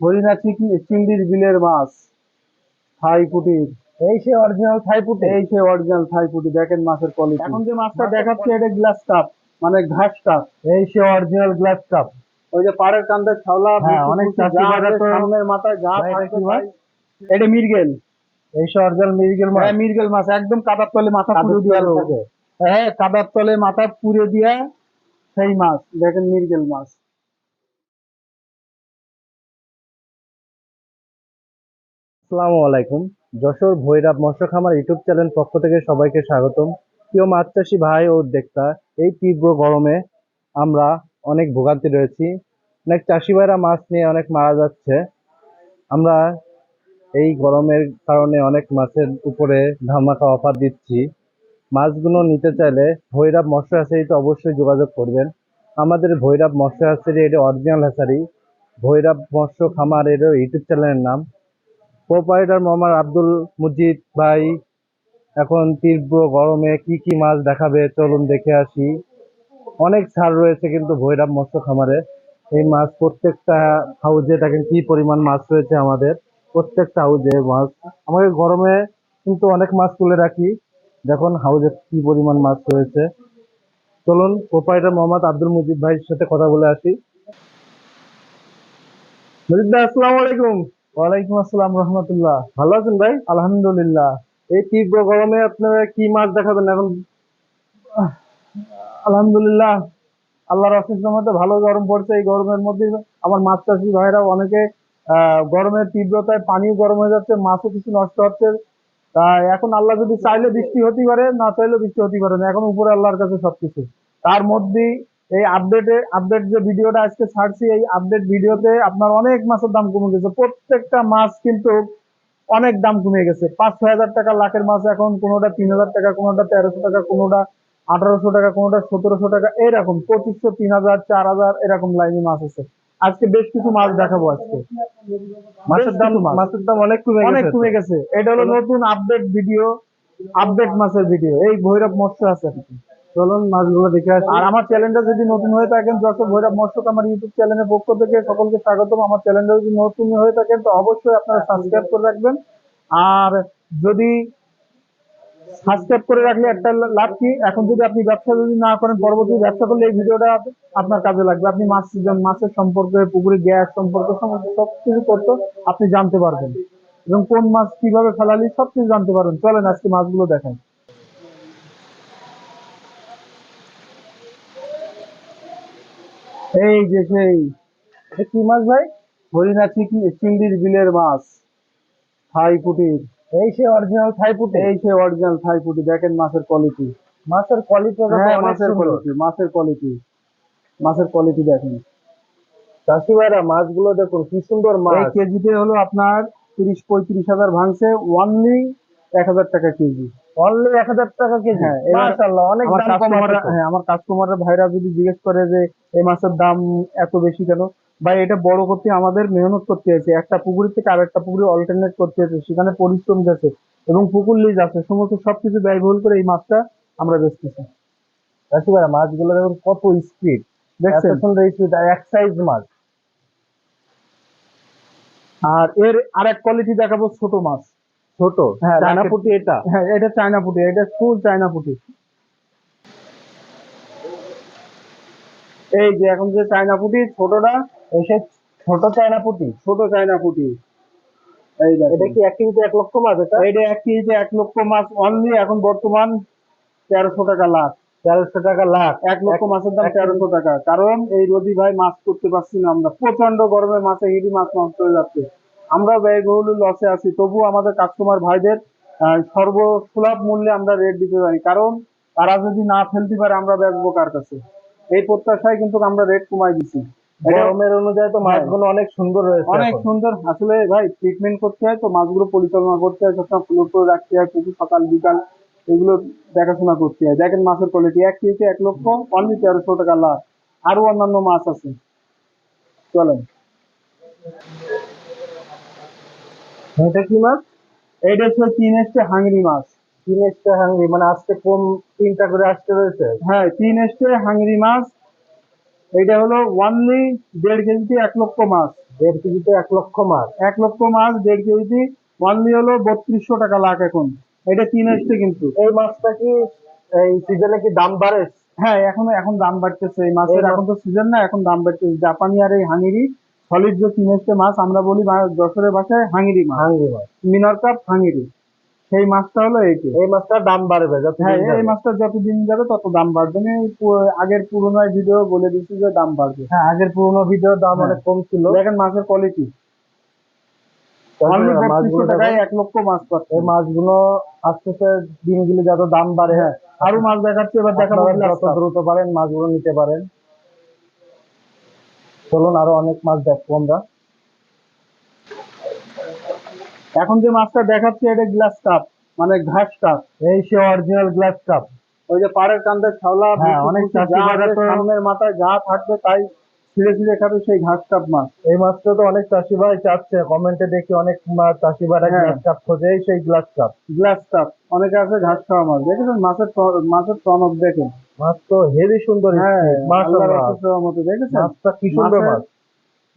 হরিণা চিংড়ির বিলের মাছ। থাই পুটির। এই সে অরিজিনাল থাই পুটি? এই সে অরিজিনাল থাই পুটি। দেখেন মাছের কোয়ালিটি এখন যে মাছটা দেখাচ্ছে এটা গ্লাস কাপ মানে ঘাস কাপ এই সে অরিজিনাল গ্লাস কাপ ওই যে পাড়ের কান্দে ছাওলা হ্যাঁ, অনেক সামনের মাথায় যা এটা মিরগেল এই সে অরিজিনাল মিরিগেল মাছ। হ্যাঁ মিরগেল মাছ একদম কাদার তলে মাথা পুড়ে দিয়ে হ্যাঁ কাদার তলে মাথা পুড়ে দিয়ে সেই মাছ। দেখেন মিরগেল মাছ। আসসালামু আলাইকুম। যশোর ভৈরব মৎস্য খামার ইউটিউব চ্যানেল পক্ষ থেকে সবাইকে স্বাগতম। প্রিয় মাছ চাষি ভাই ও উদ্যোক্তা এই তীব্র গরমে আমরা অনেক ভোগান্তি রয়েছি। অনেক চাষি ভাইরা মাছ নিয়ে অনেক মারা যাচ্ছে। আমরা এই গরমের কারণে অনেক মাছের উপরে ধামাকা অফার দিচ্ছি। মাছগুলো নিতে চাইলে ভৈরব মৎস্য হ্যাচারিতে অবশ্যই যোগাযোগ করবেন। আমাদের ভৈরব মৎস্য হ্যাচারি এটা অরিজিনাল হ্যাচারি ভৈরব মৎস্য খামার এর ইউটিউব চ্যানেলের নাম। প্রোপাইটার মোহাম্মদ আব্দুল মুজিদ ভাই, এখন তীব্র গরমে কি কি মাছ দেখাবে চলুন দেখে আসি। অনেক ছাড় রয়েছে কিন্তু ভৈরাব মৎস্য খামারে। এই মাছ প্রত্যেকটা হাউজে দেখেন কি পরিমাণ মাছ রয়েছে আমাদের। প্রত্যেকটা হাউজে মাছ। আমাদের গরমে কিন্তু অনেক মাছ তুলে রাখি। দেখুন হাউজে কি পরিমাণ মাছ রয়েছে। চলুন প্রোপাইটার মোহাম্মদ আব্দুল মুজিদ ভাইয়ের সাথে কথা বলে আসি। মুজিদ ভাই, আসসালামু আলাইকুম। ওয়ালাইকুম আসসালাম রহমতুল্লাহ। ভালো আছেন ভাই? আলহামদুলিল্লাহ। এই তীব্র গরমে আপনারা কি মাছ দেখাবেন এখন? আলহামদুলিল্লাহ। আল্লাহর অশেষ রহমতে ভালো গরম পড়ছে এই গরমের মধ্যে। আমার মাছ চাষি ভাইরা অনেকে গরমের তীব্রতায় পানিও গরম হয়ে যাচ্ছে, মাছও কিছু নষ্ট হচ্ছে। তা এখন আল্লাহ যদি চাইলে বৃষ্টি হতেই পারে, না চাইলে বৃষ্টি হতে পারে না। এখন উপরে আল্লাহর কাছে সবকিছু। তার মধ্যেই এই আপডেটে আপডেট যে ভিডিওটা আজকে ছাড়ছি এই আপডেট ভিডিওতে আপনার অনেক মাছের দাম কমে গেছে। প্রত্যেকটা মাছ কিন্তু অনেক দাম কমে গেছে। পাঁচ ছয় হাজার টাকা লাখের মাছ এখন কোনোটা তিন হাজার টাকা কোনোটা তেরোশো টাকা কোনোটা আঠারোশো টাকা কোনোটা সতেরোশো টাকা এরকম পঁচিশশো তিন হাজার চার হাজার এরকম লাইনে মাছ আছে। আজকে বেশ কিছু মাছ দেখাবো আজকে। মাছের দাম মাছের দাম অনেক কমে অনেক কমে গেছে। এটা হলো নতুন আপডেট ভিডিও আপডেট মাছের ভিডিও এই ভৈরব মৎস্য আছে। চলুন মাছগুলো দেখে আসি। আর আমার চ্যানেলটা যদি নতুন হয়ে থাকেন যশোর ভৈরব মৎস্য আমার ইউটিউব চ্যানেলের পক্ষ থেকে সকলকে স্বাগতম। আমার চ্যানেলটা যদি নতুন হয়ে থাকেন তো অবশ্যই আপনারা সাবস্ক্রাইব করে রাখবেন। আর যদি সাবস্ক্রাইব করে রাখলে একটা লাভ কি? এখন যদি আপনি ব্যবসা যদি না করেন পরবর্তী ব্যবসা করলে এই ভিডিওটা আপনার কাজে লাগবে। আপনি মাছ সিজন মাছের সম্পর্কে পুকুরে গ্যাস সম্পর্কে সব কিছু করতে আপনি জানতে পারবেন। এবং কোন মাছ কীভাবে ফেলালি সব কিছু জানতে পারবেন। চলেন আজকে মাছগুলো দেখেন এই যে সেই কি মাছ ভাই? হরিণা চিংড়ি- চিংড়ির বিলের মাছ। থাই পুটির। এই সে অরিজিনাল থাই পুটি? এই সে অরিজিনাল থাই পুটি দেখেন মাছের কোয়ালিটি মাছের কোয়ালিটি হ্যাঁ মাছের কোয়ালিটি মাছের কোয়ালিটি মাছের কোয়ালিটি দেখেন। চাষি ভাইরা মাছগুলো দেখুন কি সুন্দর মাছ। এই কেজিতে হলো আপনার তিরিশ পঁয়ত্রিশ হাজার ভাঙছে ওয়ানলি এক হাজার টাকা কেজি। অনলি এক হাজার টাকা কেজি। হ্যাঁ, মাশাআল্লাহ অনেক দাম। হ্যাঁ আমার কাস্টমাররা ভাইরা যদি জিজ্ঞেস করে যে এই মাছের দাম এত বেশি কেন? ভাই এটা বড় করতে আমাদের মেহনত করতে হয়েছে। একটা পুকুর থেকে আর একটা পুকুরে অল্টারনেট করতে হয়েছে। সেখানে পরিশ্রম যাচ্ছে এবং পুকুর লিজ আছে। সমস্ত সবকিছু ব্যয়বহুল করে এই মাছটা আমরা বেচতেছি। চাষি ভাইরা মাছগুলো দেখুন কত স্পিড দেখছেন? সুন্দর স্পিড আর এক সাইজ মাছ। আর এর আরেক কোয়ালিটি দেখাবো ছোট মাছ। ছোট হ্যাঁ, চায়না পুটি এটা। হ্যাঁ এটা চায়না পুটি এটা ফুল চায়না পুটি। এই যে এখন যে চায়না পুটি ছোটটা এই সেই ছোট চায়না পুটি। ছোট চায়না পুটি। এটা কি এক কেজিতে এক লক্ষ মাছ এটা? এইটা এক কেজিতে এক লক্ষ মাছ অনলি এখন বর্তমান তেরোশো টাকা লাখ। তেরোশো টাকা লাখ। এক লক্ষ মাছের দাম তেরোশো টাকা। কারণ এই রদি ভাই মাছ করতে পারছি না আমরা। প্রচণ্ড গরমে মাছে হিডি মাছ নষ্ট হয়ে যাচ্ছে। আমরা ব্যয়বহুল লসে আছি। তবু আমাদের কাস্টমার ভাইদের সর্বসুলভ মূল্যে আমরা রেট দিতে পারি কারণ তারা যদি না ফেলতে পারে আমরা বেচবো কার কাছে? এই প্রত্যাশায় কিন্তু আমরা রেট কমাই দিছি। গরমের অনুযায়ী তো হ্যাঁ। মাছগুলো অনেক সুন্দর রয়েছে অনেক সুন্দর। আসলে ভাই ট্রিটমেন্ট করতে হয় তো মাছগুলো পরিচালনা করতে হয় সবসময় করে রাখতে হয় পুকুর সকাল বিকাল এগুলো দেখাশোনা করতে হয়। দেখেন মাছের কোয়ালিটি এক কেজিতে এক লক্ষ অনলি তেরোশো টাকা লাভ আরও অন্যান্য মাছ আছে। চলেন। এটা কি মাছ? এইটা হচ্ছে তিন এসছে হাঙ্গরি মাছ। তিন এক্সট্রা হাঙ্গি মানে আজকে কম তিনটা করে আসতে রয়েছে? হ্যাঁ তিন এসছে হাঙ্গরি মাছ। এইটা হলো ওয়ানলি দেড় কেজিতে এক লক্ষ মাছ। দেড় কেজিতে এক লক্ষ মাছ? এক লক্ষ মাছ দেড় কেজিতে ওয়ানলি হলো বত্রিশশো টাকা লাখ এখন। এটা তিন আসছে কিন্তু। এই মাছটা কি এই সিজনে কি দাম বাড়ে হ্যাঁ এখন এখন দাম বাড়তেছে। এই মাছের এখন তো সিজন না এখন দাম বাড়তেছে। জাপানি আর এই হাঙ্গিরি সলিড যে তিন মাছ আমরা বলি যশোরের ভাষায় হাঙ্গিরি মাছ। হাঙ্গি মাছ। মিনার কাপ হাঙ্গিরি। সেই মাছটা হলো এইটি এই মাছটার দাম বাড়বে হ্যাঁ এই। মাছটা যত দিন যাবে তত দাম বাড়বে। আমি আগের পুরোনো ভিডিও বলে দিচ্ছি যে দাম বাড়বে। হ্যাঁ আগের পুরোনো ভিডিওর দাম হ্যাঁ। অনেক কম ছিল। দেখেন মাছের কোয়ালিটি টাকায় এক লক্ষ মাছ পাচ্ছে। এই মাছগুলো আস্তে আস্তে দিনগুলি যত দাম বাড়ে হ্যাঁ আরও মাছ দেখাচ্ছে এবার দেখা দ্রুত পারেন মাছগুলো নিতে পারেন। চলুন আরও অনেক মাছ দেখব আমরা। এখন যে মাছটা দেখাচ্ছি এটা গ্লাস কাপ মানে ঘাস কাপ এই সে অরিজিনাল গ্লাস কাপ ওই যে পাড়ের কান্দের ছাওলা হ্যাঁ, অনেক সামনের মাথায় যা থাকবে তাই ছিঁড়ে ছিঁড়ে খাবে সেই ঘাস কাপ মাছ। এই মাছটা তো অনেক চাষি ভাই চাচ্ছে কমেন্টে দেখি অনেক চাষি ভাইরা হ্যাঁ। গ্লাস কাপ খোঁজে সেই গ্লাস কাপ গ্লাস কাপ অনেকে আছে ঘাস খাওয়া মাছ। দেখেছেন মাছের মাছের টনক দেখেন? মাছ তো হেভি সুন্দর হ্যাঁ মতো দেখেছেন? মাছটা কি সুন্দর মাছের- মাছ।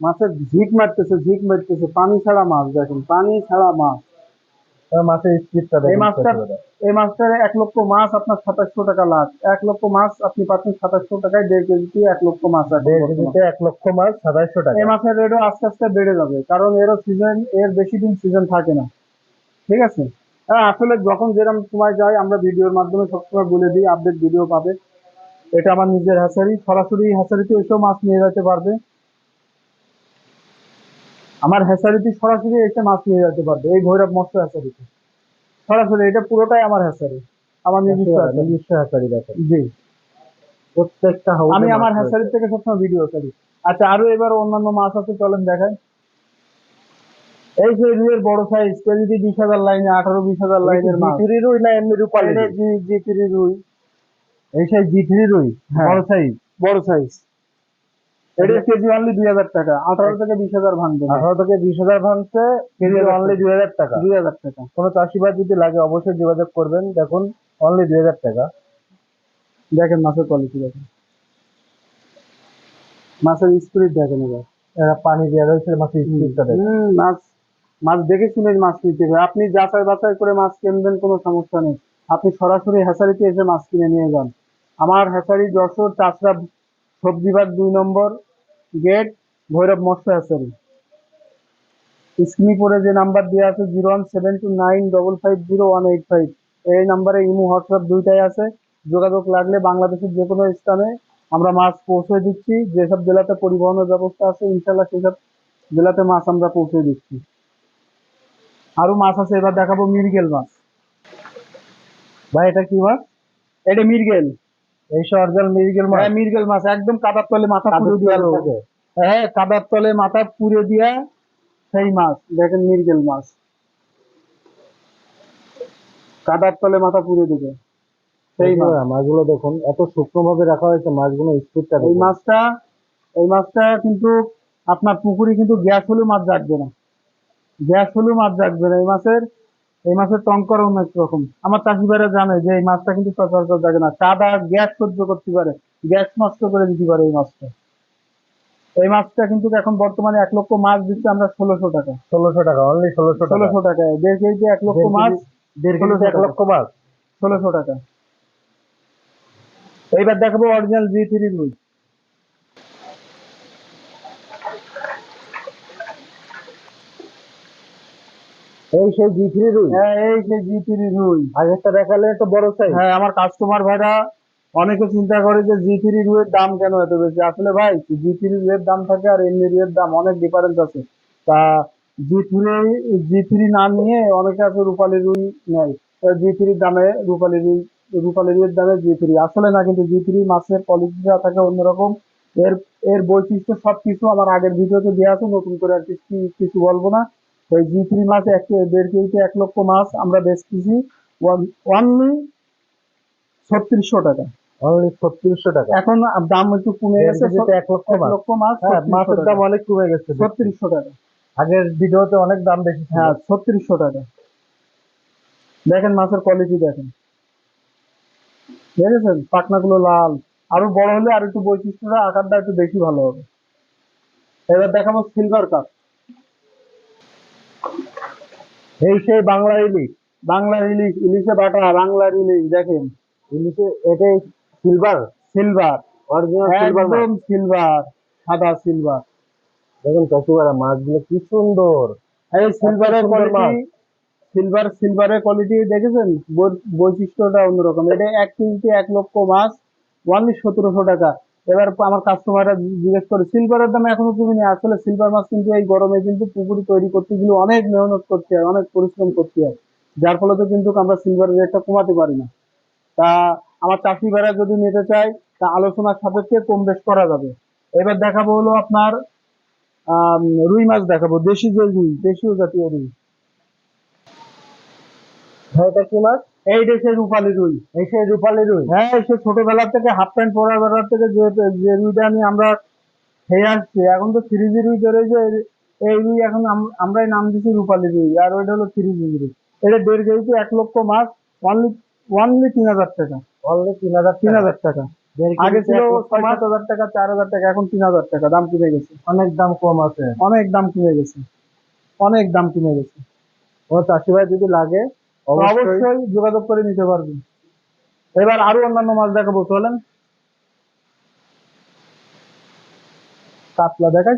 মাছের ঝিক মারতেছে ঝিক মারতেছে। পানি ছাড়া মাছ দেখেন পানি ছাড়া মাছ। মাছের স্পিডটা এই মাছটা এই মাছটার এক লক্ষ মাছ আপনার সাতাশশো টাকা লাখ। এক লক্ষ মাছ আপনি পাচ্ছেন সাতাশশো টাকায় দেড় কেজিতে এক লক্ষ মাছ দেড় কেজিতে এক লক্ষ মাছ সাতাইশশো টাকা। এই মাছের রেটও আস্তে আস্তে বেড়ে যাবে কারণ এরও সিজন এর বেশি দিন সিজন থাকে না। ঠিক আছে? হ্যাঁ আসলে যখন যেরকম সময় যায় আমরা ভিডিওর মাধ্যমে সবসময় বলে দিই আপডেট ভিডিও পাবে। এটা আমার নিজের হ্যাচারি সরাসরি হ্যাচারিতে এসেও মাছ নিয়ে যেতে পারবে। আমার হ্যাচারিতে সরাসরি এসে মাছ নিয়ে যেতে পারবে এই ভৈরব মৎস্য হ্যাচারিতে সরাসরি এটা পুরোটাই আমার হ্যাচারি আমার নিজস্ব নিজস্ব হ্যাচারি দেখেন। জি। প্রত্যেকটা আমি আমার হ্যাচারি থেকে সবসময় ভিডিও করি। আচ্ছা আরও এবার অন্যান্য মাছ আছে চলেন দেখাই। এই যে রুইয়ের বড় সাইজ কেজিতে বিশ হাজার লাইনে আঠারো বিশ হাজার লাইনের মাছ। জিথিরি রুই না এমনি রূপালি জি জি থ্রি রুই। এই সেই জিথিরি রুই হ্যাঁ। বড় সাইজ বড় সাইজ এটা কেজি অনলি দুই হাজার টাকা। আঠারো থেকে বিশ হাজার ভাঙবে। আঠারো থেকে বিশ হাজার ভাঙছে কেজি অনলি দুই হাজার টাকা। দুই হাজার টাকা। কোনো চাষিবাদ যদি লাগে অবশ্যই যোগাযোগ করবেন। দেখুন অনলি দুই হাজার টাকা। দেখেন মাছের কোয়ালিটি দেখেন। মাছের স্পিরিট দেখেন এবার। এরা পানি দেওয়া রয়েছে মাছের স্পিডটা দেখুন। মাছ মাছ দেখে শুনে মাছ নিতে হবে আপনি যাচাই বাছাই করে মাছ কিনবেন কোনো সমস্যা নেই। আপনি সরাসরি হ্যাচারিতে এসে মাছ কিনে নিয়ে যান। আমার হ্যাচারি যশোর চাষরা সবজি বাগ দুই নম্বর গেট ভৈরব মৎস্য হ্যাচারি। স্ক্রিনে যে নাম্বার দেওয়া আছে zero one seven two nine double five zero one eight five. এই নাম্বারে ইমো, হোয়াটসঅ্যাপ দুইটাই আছে। যোগাযোগ লাগলে বাংলাদেশের যে কোনো স্থানে আমরা মাছ পৌঁছে দিচ্ছি। যেসব জেলাতে পরিবহনের ব্যবস্থা আছে ইনশাল্লাহ সেসব জেলাতে মাছ আমরা পৌঁছে দিচ্ছি। আরও মাছ আছে, এবার দেখাবো মিরগেল মাছ। ভাই, এটা কি মাছ? এটা মিরগেল এই সে অরিজিনাল মিরিগেল মাছ। হ্যাঁ মিরগেল মাছ একদম কাদার তলে মাথা পুড়ে দিয়া হ্যাঁ কাদার তলে মাথা দিয়া সেই মাছ দেখেন মিরগেল মাছ। কাদার তলে মাথা দিবে। সেই মাছ। মাছগুলো দেখুন এত শুকনো ভাবে রাখা হয়েছে মাছগুলো স্পিডটা এই মাছটা এই মাছটা কিন্তু আপনার পুকুরে কিন্তু গ্যাস হলেও মাছ জাগবে না। গ্যাস হলেও মাছ জাগবে না। এই মাছের এই মাছের টঙ্কর অনেক রকম আমার চাষি ভাইরা জানে যে এই মাছটা কিন্তু সচরাচর জাগে না। কাদা গ্যাস সহ্য করতে পারে গ্যাস নষ্ট করে দিতে পারে এই মাছটা। এই মাছটা কিন্তু এখন বর্তমানে এক লক্ষ মাছ দিচ্ছে আমরা ষোলোশো টাকা। ষোলোশো টাকা অনলি ষোলোশো টাকা। ষোলোশো টাকায় দেড় কেজিতে এক লক্ষ মাছ কেজি- দেড় কেজিতে এক লক্ষ মাছ। ষোলোশো টাকা। এইবার দেখাবো অরিজিনাল জি থ্রি রুই এই সেই জিথিরি রুই? হ্যাঁ এই যে জি থ্রি রুই। আগেরটা দেখালে একটু বড় সাইজ হ্যাঁ আমার কাস্টমার ভাইরা অনেকে চিন্তা করে যে জি থ্রি রুয়ের দাম কেন এত বেশি? আসলে ভাই জি থ্রি রুয়ের দাম থাকে আর এমনি রুয়ের দাম অনেক ডিফারেন্স আছে। তা জি থ্রি জি থ্রি না নিয়ে অনেকে আছে রূপালী রুই নেয়। জি থ্রির দামে রূপালী রুই রূপালী রুইয়ের দামে জি থ্রি আসলে না কিন্তু জি থ্রি মাছের কোয়ালিটিটা থাকে অন্যরকম। এর এর বৈশিষ্ট্য সব কিছু আমার আগের ভিডিওতে দেওয়া আছে নতুন করে আর কিছু কিছু বলব না। এই জি থ্রি মাছ এক দেড় কেজিতে এক লক্ষ মাছ আমরা বেচতেছি ওয়ানলি ছত্রিশশো টাকা। অনলি ছত্রিশশো টাকা। এখন দাম একটু কমে গেছে এক লক্ষ মাছ। লক্ষ মাছ হ্যাঁ 3600 মাছের দাম অনেক কমে গেছে। ছত্রিশশো টাকা। আগের ভিডিওতে অনেক দাম বেশি হ্যাঁ ছত্রিশশো টাকা। দেখেন মাছের কোয়ালিটি দেখেন। দেখেছেন? পাখনাগুলো লাল। আরও বড় হলে আর একটু বৈশিষ্ট্যটা আকারটা একটু বেশি ভালো হবে। এবার দেখাবো সিলভার কাপ এই সেই বাংলা ইলিশ বাংলার ইলিশ ইলিশে বাটা বাংলার ইলিশ দেখেন। ইলিশে এটাই সিলভার সিলভার অরিজিনাল সিলভার মাছ। একদম সিলভার সাদা সিলভার দেখুন চাষিবারা মাছগুলো কি সুন্দর। এই সিলভারের কোয়ালিটি সিলভার সিলভারের কোয়ালিটি দেখেছেন? বৈশিষ্ট্যটা অন্যরকম। এটা এক কেজিতে এক লক্ষ মাছ ওয়ানলি সতেরোশো টাকা। এবার আমার কাস্টমাররা জিজ্ঞেস করে সিলভারের দাম এখনও কমিনি আসলে সিলভার মাছ কিন্তু এই গরমে কিন্তু পুকুরি তৈরি করতে গেলে অনেক মেহনত করতে হয়, অনেক পরিশ্রম করতে হয়। যার ফলে তো কিন্তু আমরা সিলভারের রেটটা কমাতে পারি না। তা আমার চাষি ভাইরা যদি নিতে চায়, তা আলোচনার সাপেক্ষে কম বেশ করা যাবে। এবার দেখাবো হলো আপনার রুই মাছ দেখাবো, দেশি যে রুই, দেশীয় জাতীয় রুই। এটা কি মাছ? এই দেশের রূপালী রুই। এই রূপালি রুই? হ্যাঁ সে ছোটবেলা থেকে হাফ প্যান্ট পরার বেলার থেকে যে যে রুইটা আমি আমরা খেয়ে আসছি এখন তো থ্রি জি রুই যে এই রুই এখন আমরাই নাম দিচ্ছি রূপালী রুই আর ওইটা হলো থ্রি জি রুই। এটা দেড় কেজিতে এক লক্ষ মাছ অনলি অনলি তিন হাজার টাকা। অলরেডি তিন হাজার তিন হাজার টাকা। আগে ছিল সাত হাজার টাকা চার হাজার টাকা এখন তিন হাজার টাকা দাম কমে গেছে। অনেক দাম কম আছে। অনেক দাম কমে গেছে। অনেক দাম কমে গেছে। ও চাষি ভাই যদি লাগে অবশ্যই। যোগাযোগ করে নিতে পারবেন। এবার আরও অন্যান্য মাছ দেখাবো চলেন। কাতলা দেখাই।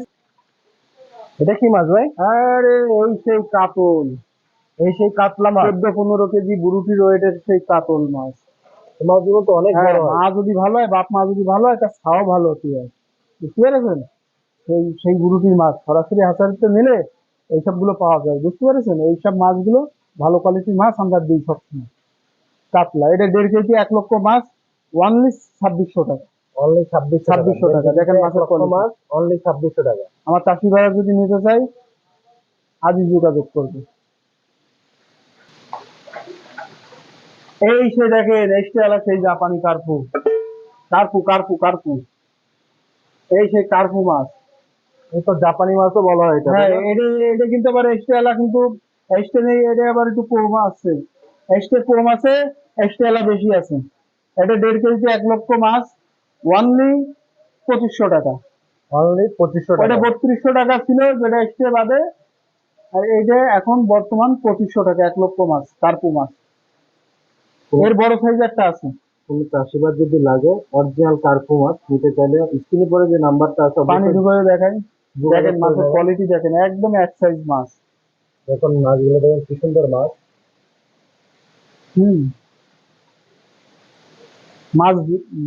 এটা কি মাছ ভাই? আরে ওই সেই কাতল। এই সেই কাতলা মাছ? চোদ্দ পনেরো কেজি বুরুটি ওয়েটের সেই কাতল মাছ। মাছগুলো তো অনেক হ্যাঁ, বড় মা যদি ভালো হয় বাপ মা যদি ভালো হয় তার ছাও ভালো হতে হয়? বুঝতে পেরেছেন? সেই সেই বুরুটির মাছ সরাসরি হাঁচারিতে নিলে এইসবগুলো পাওয়া যায়। বুঝতে পেরেছেন? এইসব মাছগুলো ভালো কোয়ালিটির মাছ আমরা দিই সবসময়। কাতলা এটা দেড় কেজি এক লক্ষ মাছ ওয়ানলি ছাব্বিশশো টাকা। অনলি ছাব্বিশ 2600 টাকা। দেখেন মাছের মাছ অনলি ছাব্বিশশো টাকা। আমার চাষি ভাইরা যদি নিতে চাই আজই যোগাযোগ করবে। এই সে দেখেন সেই জাপানি কার্পু। কার্পু কার্পু কার্পু। এই সেই কার্পু মাছ। এই তো জাপানি মাছও বলা হয় এটা হ্যাঁ এটা এটা কিন্তু আবার এস্টেলা কিন্তু নেই এটা আবার একটু কম আছে। এস্টে কম আছে এস্টেলা বেশি আছে। এটা দেড় কেজিতে এক লক্ষ মাছ ওয়ানলি পঁচিশশো টাকা। অনলি পঁচিশশো টাকা। বত্রিশশো টাকা ছিল যেটা এক্সট্রা বাদে। আর এইটা এখন বর্তমান পঁচিশশো টাকা এক লক্ষ মাছ কার্পু মাছ। এর বড় সাইজ একটা আছে। কিন্তু চাষিবাদ যদি লাগে অরিজিনাল কার্পু মাছ নিতে চাইলে স্ক্রিনে পরে যে নাম্বারটা আছে পানি ঢুকে দেখাই। দেখেন মাছের। কোয়ালিটি দেখেন একদম এক সাইজ মাছ। মাছগুলো দেখেন কি সুন্দর মাছ। হুম। মাছ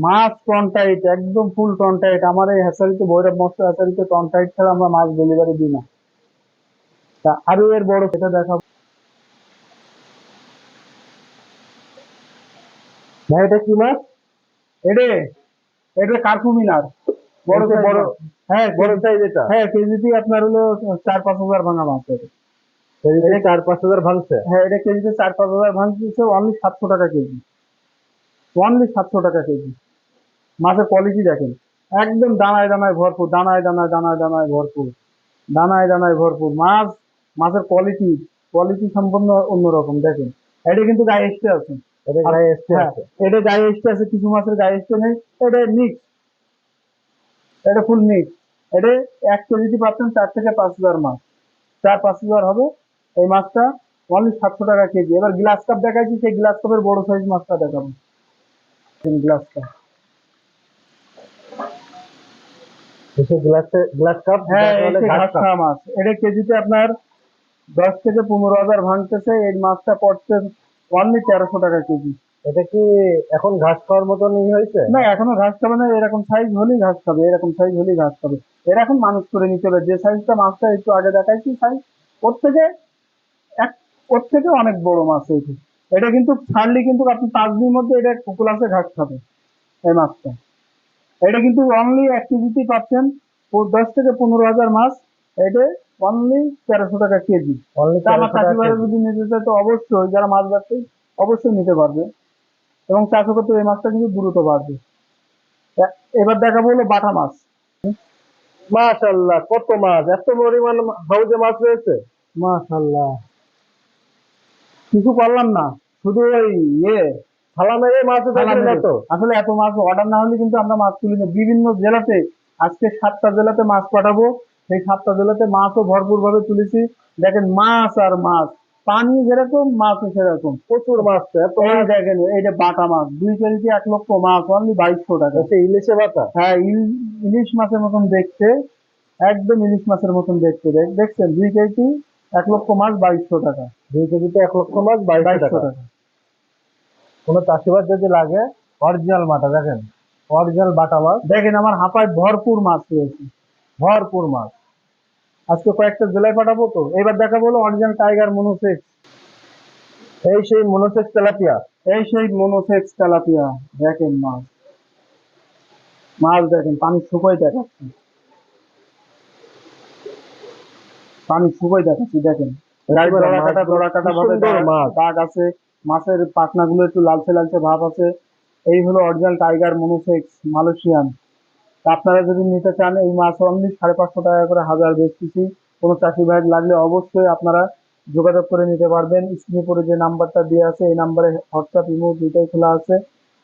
মাছ টন টাইট একদম ফুল টন টাইট আমার এই হ্যাচারিতে ভৈরব মৎস্য হ্যাচারিতে টন টাইট ছাড়া আমরা মাছ ডেলিভারি দিই না। তা আরও এর বড় সেটা দেখাবো। ভাই এটা কি মাছ? এটা এটা কার্পু মিনার। বড় বড় হ্যাঁ বড় সাইজ এটা? হ্যাঁ কেজিতে আপনার হলো চার পাঁচ হাজার ভাঙা মাছ এটা চার পাঁচ হাজার ভাঙছে? হ্যাঁ এটা কেজিতে চার পাঁচ হাজার ভাঙছে অনলি সাতশো টাকা কেজি। অনলি সাতশো টাকা কেজি। মাছের কোয়ালিটি দেখেন। একদম দানায় দানায় ভরপুর দানায় দানায় দানায় দানায় ভরপুর দানায় দানায় ভরপুর। মাছ মাছের কোয়ালিটি কোয়ালিটি সম্পূর্ণ অন্যরকম দেখেন। এটা কিন্তু গায়ে এসতে আছে। এটা গায়ে এসছে হ্যাঁ আছে। এটা গায়ে এসতে আছে কিছু মাছের গায়ে এসতে নেই। এটা মিক্স এটা ফুল মিক্স এটা এক কেজিতে পাচ্ছেন চার থেকে পাঁচ হাজার মাছ। চার পাঁচ হাজার হবে এই মাছটা অনলি সাতশো টাকা কেজি। এবার গ্লাস কাপ দেখাচ্ছি সেই গ্লাস কাপের বড় সাইজ মাছটা দেখাবো। গ্লাস কাপ গ্লাস কাপ হ্যাঁ মাছ। এটা কেজিতে আপনার দশ থেকে পনেরো হাজার ভাঙতেছে। এই মাছটা পড়ছে অনলি তেরোশো টাকা কেজি। এটা কি এখন ঘাস খাওয়ার মতনই হয়েছে? না এখনও ঘাস খাবে না। এরকম সাইজ হলেই ঘাস খাবে। এরকম সাইজ হলেই ঘাস খাবে। এর এখন মানুষ করে নিতে হবে। যে সাইজটা মাছটা একটু আগে দেখাইছি সাইজ ওর থেকে এক ওর থেকে অনেক বড় মাছ এইটি এটা কিন্তু ছাড়লি কিন্তু আপনি পাঁচ দিনের মধ্যে এটা কুকুলাসে ঘাস খাবে এই মাছটা। এটা কিন্তু অনলি এক কেজিতেই পাচ্ছেন দশ থেকে পনেরো হাজার মাছ। এটা অনলি তেরোশো টাকা কেজি। আমার যদি নিতে চায় তো অবশ্যই যারা মাছ ব্যবসায়ী অবশ্যই নিতে পারবে। এবং চাষ করতে এই মাছটা কিন্তু দ্রুত বাড়বে। এবার দেখাবো হলো বাটা মাছ। মাশাআল্লাহ কত মাছ এত পরিমাণ হাউজে মাছ রয়েছে। মাশাল্লাহ। কিছু করলাম না শুধু ওই ইয়ে থালা মেরে মাছ আসলে এত মাছ অর্ডার না হলে কিন্তু আমরা মাছ তুলি না। বিভিন্ন জেলাতে আজকে সাতটা জেলাতে মাছ পাঠাবো। সেই সাতটা জেলাতে মাছও ভরপুর ভাবে তুলেছি। দেখেন মাছ আর মাছ পানি যেরকম মাছও সেরকম। প্রচুর মাছ। মাছ। দেখেন এইটা বাটা মাছ দুই কেজিতে এক লক্ষ মাছ অনলি বাইশশো টাকা। হচ্ছে ইলিশে বাতা হ্যাঁ ইল- ইলিশ মাছের মতন দেখতে একদম ইলিশ মাছের মতন দেখতে। দেখ দেখছেন দুই কেজি এক লক্ষ মাছ বাইশশো টাকা। দুই কেজিতে এক লক্ষ মাছ বাইশশো টাকা। টাকা। কোনো চাষিবাদ যদি লাগে অরিজিনাল মাটা দেখেন। অরিজিনাল বাটা মাছ। দেখেন আমার হাঁপায় ভরপুর মাছ রয়েছে। ভরপুর মাছ। আজকে কয়েকটা জেলায় পাঠাবো তো? এবার দেখা বলো অরিজিনাল টাইগার মনোসেক্স এই সেই মনোসেক্স তেলাপিয়া। এই সেই মনোসেক্স তেলাপিয়া। দেখেন মাছ। মাছ দেখেন পানি শুকোই দেখাচ্ছি। পানি খুবই দেখাচ্ছি দেখেন। কাটা কাটা ভাবে দাগ- মাছ। আছে মাছের পাখনাগুলো একটু লালচে লালচে ভাব আছে। এই হলো অরিজিনাল টাইগার মনোসেক্স মালয়েশিয়ান। আপনারা যদি নিতে চান এই মাছ অনলি সাড়ে পাঁচশো টাকা করে হাজার বেচতেছি কোনো চাষি ভাই লাগলে অবশ্যই আপনারা যোগাযোগ করে নিতে পারবেন। স্ক্রিনে পরে যে নাম্বারটা দেওয়া আছে এই নাম্বারে হোয়াটসঅ্যাপ ইমো দুইটাই খোলা আছে।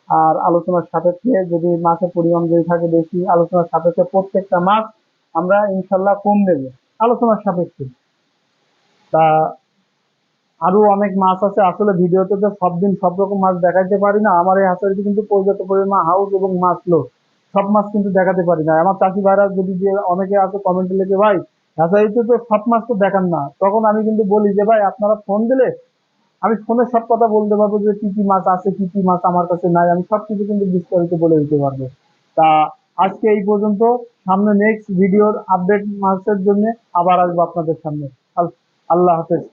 আর আলোচনার সাপেক্ষে যদি মাছের পরিমাণ যদি থাকে বেশি আলোচনার সাপেক্ষে প্রত্যেকটা মাছ আমরা ইনশাল্লাহ কম দেবো। আলোচনার সাপেক্ষে। তা আরও অনেক মাছ আছে, আসলে ভিডিওতে তো সব দিন সব রকম মাছ দেখাইতে পারি না। আমার এই হাঁসারিতে কিন্তু পর্যাপ্ত পরিমাণ হাউস এবং মাছ লো সব মাছ কিন্তু দেখাতে পারি না। আমার চাষি ভাইরা যদি যে অনেকে আছে কমেন্টে লিখে, ভাই হাঁসারিতে তো সব মাছ তো দেখান না। তখন আমি কিন্তু বলি যে, ভাই, আপনারা ফোন দিলে আমি ফোনে সব কথা বলতে পারব যে, কি কি মাছ আছে, কি কি মাছ আমার কাছে নাই। আমি সব কিছু কিন্তু বিস্তারিত বলে দিতে পারব। তা আজকে এই পর্যন্ত। সামনে নেক্সট ভিডিওর আপডেট মাছের জন্য আবার আসব আপনাদের সামনে। আল্লাহ হাফেজ।